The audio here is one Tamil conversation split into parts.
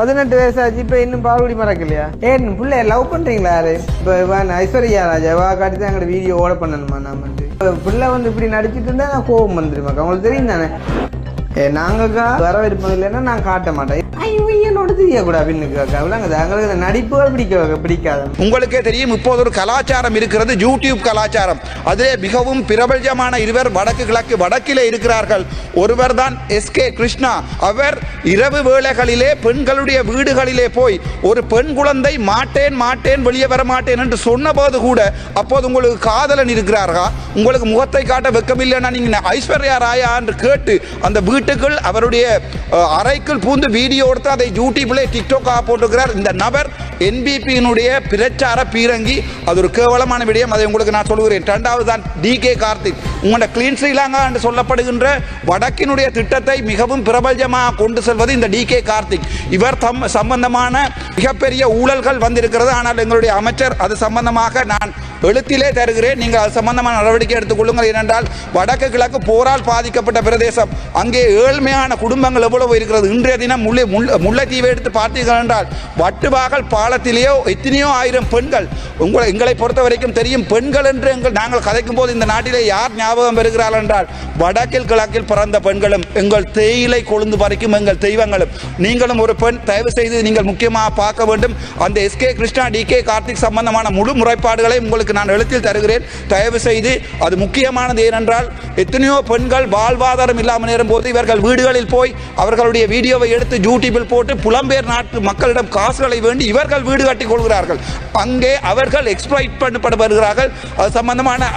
பதினெட்டு வயசாச்சு இப்போ இன்னும் பால்குடி மறக்கலையா? ஏன் பிள்ளைய லவ் பண்ணுறீங்களா யாரு? இப்போ ஐஸ்வர்யா ராஜா வா காட்டி தான் எங்களோட வீடியோ ஓட பண்ணணுமா நான் வந்து பிள்ளை வந்து இப்படி நடிச்சிட்டு இருந்தா நான் கோபம் வந்துருமாக்கா? உங்களுக்கு தெரியும் தானே? நாங்கக்கா வர விருப்பம் இல்லைன்னா நான் காட்ட மாட்டேன். ஐயோ என்னோட தெரியக்கூடாது அப்படின்னு எங்களுக்கு இந்த நடிப்புகள் பிடிக்க பிடிக்காது. உங்களுக்கே தெரியும் இப்போது ஒரு கலாச்சாரம் இருக்கிறது யூடியூப் கலாச்சாரம். அதிலே மிகவும் பிரபல்யமான இருவர் வடக்கு கிழக்கு வடக்கிலே இருக்கிறார்கள். ஒருவர் தான் எஸ்கே கிருஷ்ணா. அவர் இரவு வேளைகளிலே பெண்களுடைய வீடுகளிலே போய் ஒரு பெண் குழந்தை மாட்டேன் மாட்டேன் வெளியே வர மாட்டேன் என்று சொன்னபோது கூட அப்போது உங்களுக்கு காதலன் இருக்கிறார்களா உங்களுக்கு முகத்தை காட்ட வெக்கமில்லைன்னா நீங்க ஐஸ்வர்யா ராயா என்று கேட்டு அந்த வீட்டுக்குள் அவருடைய அறைக்குள் பூந்து வீடியோ எடுத்து அதை யூடியூப்ல டிக்டாக்காக போட்டுக்கிறார் இந்த நபர் என்பிபியினுடைய பிரச்சார பீரங்கி. அது ஒரு கேவலமான விடயம். அதை உங்களுக்கு நான் சொல்கிறேன் ரெண்டாவது தான் டி கே கார்த்திக். உங்களோட கிளீன் ஸ்ரீலங்கா என்று சொல்லப்படுகின்ற வடக்கினுடைய திட்டத்தை மிகவும் பிரபல்யமாக கொண்டு செல்வது இந்த டி கே கார்த்திக். இவர் தம் சம்பந்தமான மிகப்பெரிய ஊழல்கள் வந்திருக்கிறது. ஆனால் எங்களுடைய அமைச்சர் அது சம்பந்தமாக நான் எழுத்திலே தருகிறேன். நீங்கள் அது சம்பந்தமான நடவடிக்கை எடுத்துக்கொள்ளுங்கள். ஏனென்றால் வடக்கு கிழக்கு போரால் பாதிக்கப்பட்ட பிரதேசம். அங்கே ஏழ்மையான குடும்பங்கள் எவ்வளவு இருக்கிறது? இன்றைய தினம் முல்லை முல்லைத்தீவை எடுத்து பார்த்தீர்கள் என்றால் வட்டுவாகல் பாலத்திலேயோ எத்தனையோ ஆயிரம் பெண்கள் உங்களை எங்களை பொறுத்த வரைக்கும் தெரியும் பெண்கள் என்று எங்கள் நாங்கள் கதைக்கும் போது இந்த நாட்டிலே யார் ஞாபகம் பெறுகிறார்கள் என்றால் வடக்கில் கிழக்கில் பிறந்த பெண்களும் எங்கள் தேயிலை கொழுந்து பறிக்கும் எங்கள் தெய்வங்களும். நீங்களும் ஒரு பெண் தயவு செய்து நீங்கள் முக்கியமாக பார்க்க வேண்டும். அந்த SK Krishna T K Karthik சம்பந்தமான முழு முறைப்பாடுகளை உங்களுக்கு நான் எழுத்தில் தருகிறேன். தயவு செய்து அது முக்கியமானது ஏனென்றால் எத்தனையோ பெண்கள் வாழ்வாதாரம் இல்லாமல் நேரும் போது இவர்கள் வீடுகளில் போய் அவர்களுடைய வீடியோவை எடுத்து யூடியூபில் போட்டு புலம்பெயர் நாட்டு மக்களிடம் காசுகளை வேண்டி இவர்கள் வீடு கட்டிக் கொள்கிறார்கள். அங்கே அவர்கள் எக்ஸ்ப்ளாய்ட் பண்ணப்பட்டு வருகிறார்கள் அது சம்பந்தமான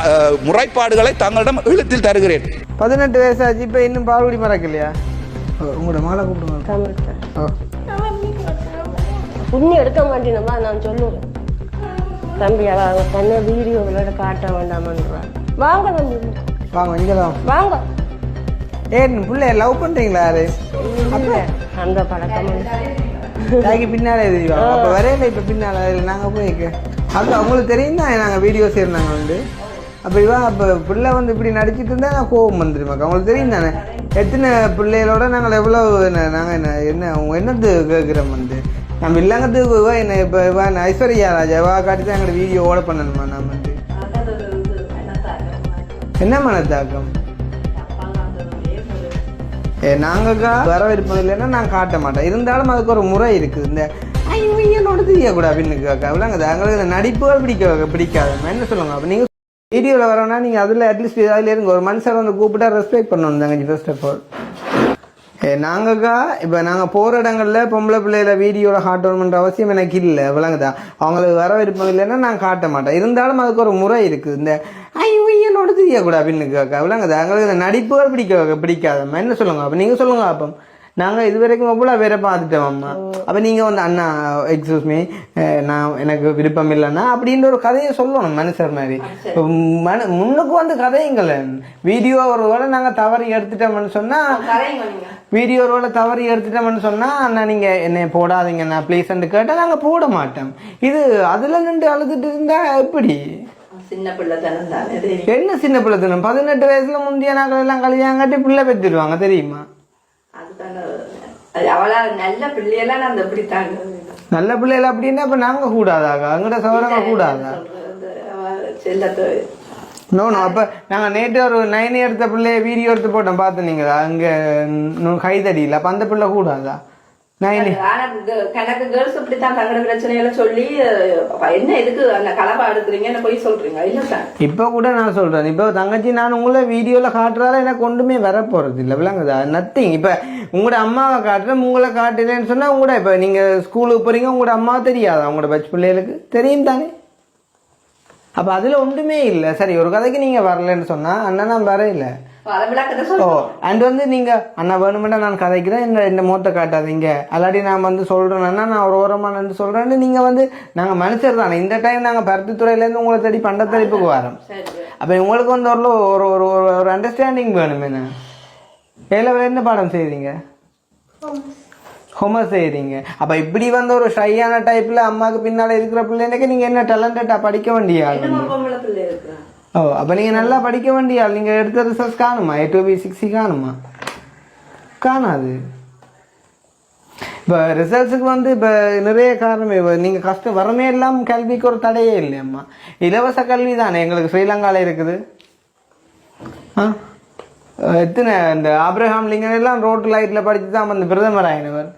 முறைப்பாடுகளை தங்களிடம் எழுத்தில் தருகிறேன். பதினெட்டு வயசாச்சு இப்போ இன்னும் பால்குடி மறக்கலையா? உங்களோட மாலை கூப்பிடுங்க. புண்ணி எடுக்க மாட்டேனப்பா நான் சொல்லுவேன். தம்பி அவ அவ தன்னை வீடியோவில் காட்ட வேண்டாமன்றா வாங்க தம்பி. வாங்க இங்கே தான் வாங்க. ஏன் பிள்ளைய லவ் பண்ணுறீங்களா யாரு? அந்த பழக்கம் நாளைக்கு பின்னாலே தெரியும்? அப்போ வரையில இப்போ பின்னால நாங்கள் போய் அது அவங்களுக்கு தெரியும் தான் நாங்கள் வீடியோ செய்கிறாங்க வந்து. அப்போ இவன் அப்போ பிள்ளை வந்து இப்படி நடிச்சிட்டு இருந்தா நான் கோபம் வந்துருமாக்கா அவங்களுக்கு தெரியும் தானே? எத்தனை பிள்ளைகளோட நாங்கள் எவ்வளோ நாங்கள் என்ன என்ன அவங்க என்னது கேட்குறோம் வந்து? நம்ம இல்லைங்கிறதுக்கு இவ என்ன இப்போ இவன் ஐஸ்வர்யா ராஜா காட்டி தான் எங்களோட வீடியோ ஓட பண்ணணுமா நான் வந்து என்ன மனத்தாக்கம்? ஏ நாங்கக்கா வர விருப்பம் இல்லைன்னா நான் காட்ட மாட்டேன். இருந்தாலும் அதுக்கு ஒரு முறை இருக்குது இந்த ஐயோ என்னோட தெரியக்கூடாது அப்படின்னு கேட்க. விளங்குது? எங்களுக்கு இந்த நடிப்புகள் பிடிக்க பிடிக்காது. என்ன சொல்லுங்க? அப்போ நீங்கள் வீடியோவில் வரோன்னா நீங்கள் அதில் அட்லீஸ்ட் அதில் இருங்க. ஒரு மனுஷன் வந்து கூப்பிட்டா ரெஸ்பெக்ட் பண்ணணும் தங்கச்சி ஃபர்ஸ்ட் ஆஃப் ஆல் நாங்கக்கா இப்போ நாங்கள் போகிற இடங்களில் பொம்பளை பிள்ளையில வீடியோவில் காட்டணுன்ற அவசியம் எனக்கு இல்லை விளங்குதா? அவங்களுக்கு வர விருப்பம் இல்லைன்னா நான் காட்ட மாட்டேன். இருந்தாலும் அதுக்கு ஒரு முறை இருக்குது இந்த ஐயோ தெரியக்கூடாது அப்படின்னு கேட்க விளங்குதா? எங்களுக்கு இந்த நடிப்புகள் பிடிக்க பிடிக்காதம்மா. என்ன சொல்லுங்க? அப்போ நீங்கள் சொல்லுங்க அப்போ. நாங்கள் இது வரைக்கும் எவ்வளோ பேரை பார்த்துட்டோம் அம்மா. அப்போ நீங்கள் வந்து அண்ணா எக்ஸ்கூஸ் மீ நான் எனக்கு விருப்பம் இல்லைன்னா அப்படின்ற ஒரு கதையை சொல்லணும் மனுஷர் மாதிரி. மனு முன்னுக்கு வந்து கதையுங்களேன் வீடியோ ஒரு வேளை நாங்கள் தவறி எடுத்துட்டோம்னு சொன்னால் வீடியோ ஒரு வேளை தவறி எடுத்துட்டோம்னு சொன்னால் அண்ணா நீங்கள் என்னை போடாதீங்க நான் ப்ளீஸ்ன்னு கேட்டால் நாங்கள் போட மாட்டோம். இது அதில் நின்று அழுதுட்டு இருந்தா எப்படி? என்ன சின்ன பிள்ளை தினம்? பதினெட்டு வயசுல முந்தைய நாட்கள் எல்லாம் கல்யாணம் கட்டி பிள்ளை பெற்றுடுவாங்க தெரியுமா? அவளா நல்ல பிள்ளையெல்லாம் நான் அந்த இப்படி தாங்க. நல்ல பிள்ளைகள் அப்படின்னா இப்ப நாங்க கூடாதாக்கா? எங்கட சவரங்க கூடாதா? நோ நோ அப்ப நாங்க நேற்று ஒரு நைன் எடுத்த பிள்ளைய வீடியோ எடுத்து போட்டோம். பார்த்துனீங்களா? அங்க கைதடியில அப்ப அந்த பிள்ளை கூடாதா? நைன் ஆனா க- கணக்கு கேர்ள்ஸ் இப்படித்தான் தங்களோட பிரச்சனையெல்லாம் சொல்லி என்ன எதுக்கு அந்த கலப்பா எடுக்கிறீங்கன்னு போய் சொல்றீங்க? இல்ல சார் இப்போ கூட நான் சொல்றேன். இப்போ தங்கச்சி நான் உங்களை வீடியோல காட்டுறால எனக்கு ஒன்றுமே வர போறது இல்லை. விளங்குதா. நத்திங் இப்போ உங்களோட அம்மாவை காட்டுறேன். உங்களை காட்டுறேன்னு சொன்னா உங்களோட இப்போ நீங்க ஸ்கூலுக்கு போறீங்க உங்களோட அம்மா தெரியாதா? உங்களோட பச்சை பிள்ளைகளுக்கு? தெரியும் தானே? அப்போ அதில் ஒன்றுமே இல்லை. சரி ஒரு கதைக்கு நீங்கள் வரலன்னு சொன்னால் அண்ணா நான் வரையில அதை விளக்கத்தை ஓ அண்ட் வந்து நீங்கள் அண்ணா வேணுமெண்டா நான் கதைக்கிறேன். இந்த இந்த மூட்டை காட்டாதீங்க. அல்லாடி நான் வந்து சொல்கிறேன்னா நான் ஒரு ஓரமாக நின்று சொல்கிறேன்னு நீங்கள் வந்து நாங்கள் மனுஷர் தானே. இந்த டைம் நாங்கள் பருத்தித்துறையிலேருந்து உங்களை தேடி பண்டத்தளிப்புக்கு வரோம். சரி அப்போ உங்களுக்கு வந்து ஒரு ஒரு ஒரு ஒரு ஒரு அண்டர்ஸ்டாண்டிங் வேணுமே ஏழை என்ன பாடம் செய்கிறீங்க ஹோமர் செய்கிறீங்க அப்போ இப்படி வந்து ஒரு ஷையான டைப்பில் அம்மாவுக்கு பின்னால் இருக்கிற பிள்ளைங்களுக்கு நீங்கள் என்ன டேலண்டட்டாக படிக்க வேண்டிய ஓ அப்போ நீங்கள் நல்லா படிக்க வேண்டியா நீங்கள் எடுத்த ரிசல்ட்ஸ் காணுமா? ஏ டூ பி சிக்ஸி காணுமா? காணாது. இப்போ ரிசல்ட்ஸுக்கு வந்து இப்போ நிறைய காரணம். இப்போ நீங்கள் கஷ்டம் வரமே எல்லாம் கல்விக்கு ஒரு தடையே இல்லையம்மா இலவச கல்வி தானே. எங்களுக்கு ஸ்ரீலங்காவில் இருக்குது. ஆ? எத்தனை? இந்த ஆப்ரஹாம் லிங்கன் எல்லாம் ரோட்டு லைட்டில் படித்து தான் வந்து பிரதமர் ஆயினவர்.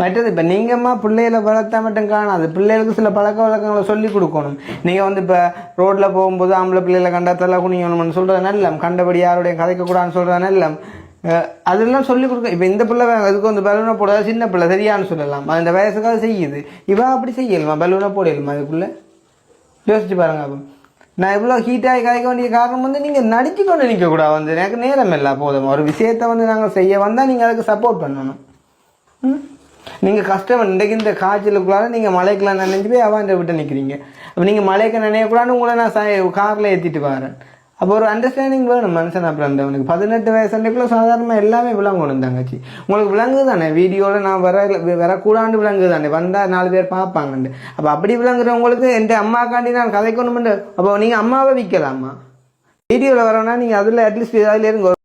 மற்றது இப்போ நீங்கம்மா பிள்ளைகளை வளர்த்தா மட்டும் காணாது. பிள்ளைகளுக்கு சில பழக்க வழக்கங்களை சொல்லி கொடுக்கணும். நீங்கள் வந்து இப்போ ரோட்டில் போகும்போது ஆம்பளை பிள்ளைகளை கண்டா தலை குனியணும்னு சொல்கிறது நல்லம். கண்டபடி யாருடைய கதைக்கக்கூடாதுன்னு சொல்கிறது நல்லம். அதெல்லாம் சொல்லி கொடுக்க இப்போ இந்த பிள்ளை அதுக்கு வந்து பலூனை போடாத சின்ன பிள்ளை சரியான்னு சொல்லலாம். அது இந்த வயசுக்கு அது செய்யுது. இவன் அப்படி செய்யலுமா? பலூனை போடலுமா அதுக்குள்ளே யோசிச்சு பாருங்க அப்போ. நான் இவ்வளோ ஹீட்டாகி கதைக்க வேண்டிய காரணம் வந்து நீங்கள் நடிச்சு கொண்டு நிற்கக்கூடாது வந்து எனக்கு நேரம் இல்லை போதும். ஒரு விஷயத்தை வந்து நாங்கள் செய்ய வந்தால் நீங்கள் அதுக்கு சப்போர்ட் பண்ணணும். ம்? நீங்கள் கஷ்டம் இன்றைக்கு இந்த காய்ச்சலுக்குள்ளார நீங்கள் மலைக்கெல்லாம் நினைஞ்சு போய் அவாண்ட விட்டு நிற்கிறீங்க அப்போ நீங்கள் மலைக்கு நினையக்கூடாதுன்னு உங்களை நான் ச காரில் ஏற்றிட்டு வரேன். அப்போ ஒரு அண்டர்ஸ்டாண்டிங் வேணும் மனுஷன் அப்புறம் அந்த அவனுக்கு பதினெட்டு வயசுக்குள்ளே சாதாரணமாக எல்லாமே விளங்கணும் தங்கச்சி. உங்களுக்கு விளங்குது தானே? வீடியோவில் நான் வர வரக்கூடாண்டு விளங்குது தானே? வந்தால் நாலு பேர் பார்ப்பாங்கண்டு. அப்போ அப்படி விளங்குறவங்களுக்கு என் அம்மாக்காண்டி நான் கதைக்கணுமெண்டு. அப்போ நீங்கள் அம்மாவை விற்கலாமா வீடியோவில் வரோன்னா நீங்கள் அதில் அட்லீஸ்ட் அதில் இருங்க.